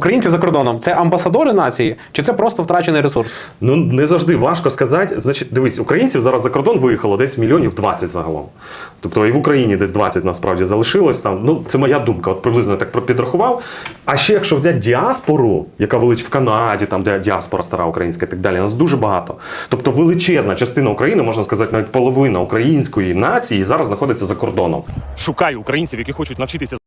Українці за кордоном це амбасадори нації, чи це просто втрачений ресурс? Ну не завжди важко сказати. Значить, дивись, українців зараз за кордон виїхало десь мільйонів 20 загалом. Тобто і в Україні десь 20 насправді залишилось там. Ну це моя думка, от приблизно так підрахував. А ще якщо взяти діаспору, яка велич в Канаді, там де діаспора стара українська і так далі, нас дуже багато. Тобто величезна частина України, можна сказати, навіть половина української нації зараз знаходиться за кордоном. Шукаю українців, які хочуть навчитися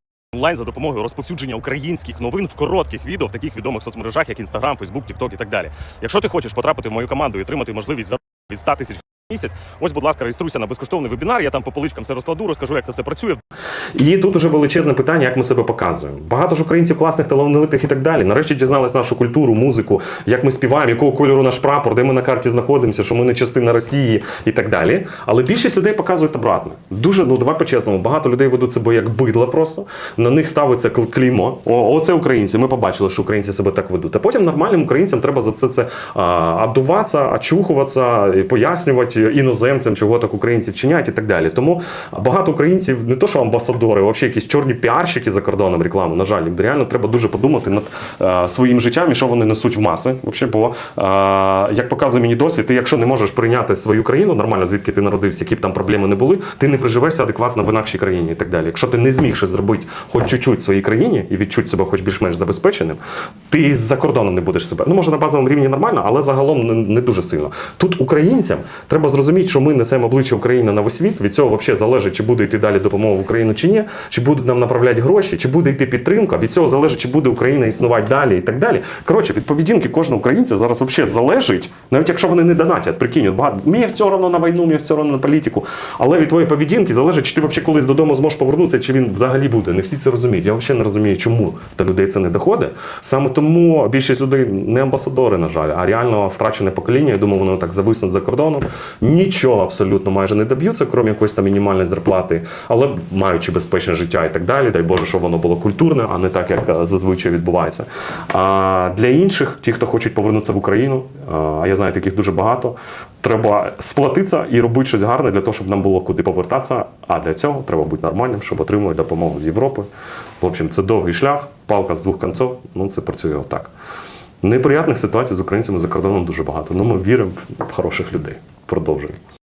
онлайн за допомогою розповсюдження українських новин в коротких відео в таких відомих соцмережах, як Instagram, Facebook, TikTok і так далі. Якщо ти хочеш потрапити в мою команду і отримати можливість за від 100 тисяч місяць, ось, будь ласка, реєструйся на безкоштовний вебінар. Я там по поличкам все розкладу, розкажу, як це все працює. І тут уже величезне питання, як ми себе показуємо. Багато ж українців класних, талановитих і так далі. Нарешті дізнались нашу культуру, музику, як ми співаємо, якого кольору наш прапор, де ми на карті знаходимося, що ми не частина Росії і так далі. Але більшість людей показують обратно. Дуже, ну давай по-чесному, багато людей ведуть себе як бидла просто. На них ставиться кл- клеймо. Оце українці. Ми побачили, що українці себе так ведуть. А потім нормальним українцям треба за все це а, адуватися, очухуватися, пояснювати іноземцям, чого так українці вчиняють і так далі. Тому багато українців не то, що амбасадори, а взагалі якісь чорні піарщики за кордоном рекламу. На жаль, реально треба дуже подумати над е, своїм життям і що вони несуть в маси. Вообще, бо е, як показує мені досвід, ти якщо не можеш прийняти свою країну нормально, звідки ти народився, які б там проблеми не були, ти не приживешся адекватно в інакшій країні і так далі. Якщо ти не зміг щось зробити хоч чуть-чуть в своїй країні і відчути себе хоч більш-менш забезпеченим, ти за кордоном не будеш себе. Ну може на базовому рівні нормально, але загалом не, не дуже сильно. Тут українцям треба зрозуміти, що ми несемо обличчя України на весь світ. Від цього взагалі залежить, чи буде йти далі допомога в Україну чи ні, чи будуть нам направляти гроші, чи буде йти підтримка. Від цього залежить, чи буде Україна існувати далі і так далі. Коротше, від поведінки кожного українця зараз взагалі залежить, навіть якщо вони не донатять, прикинь, багато мені все одно на війну, мені все одно на політику. Але від твоєї поведінки залежить, чи ти взагалі колись додому зможеш повернутися, чи він взагалі буде. Не всі це розуміють. Я взагалі не розумію, чому до людей це не доходить. Саме тому більшість людей не амбасадори, на жаль, а реально втрачене покоління. Я думаю, воно так зависнуть за кордоном. Нічого абсолютно майже не доб'ються, крім якоїсь там мінімальної зарплати, але маючи безпечне життя і так далі. Дай Боже, щоб воно було культурне, а не так, як е, зазвичай відбувається. А для інших, ті, хто хочуть повернутися в Україну, а я знаю, таких дуже багато. Треба сплатитися і робити щось гарне для того, щоб нам було куди повертатися. А для цього треба бути нормальним, щоб отримувати допомогу з Європи. В общем, це довгий шлях, палка з двох кінців. Ну це працює отак. Неприятних ситуацій з українцями за кордоном дуже багато. Ну ми віримо в хороших людей. Продовжуємо.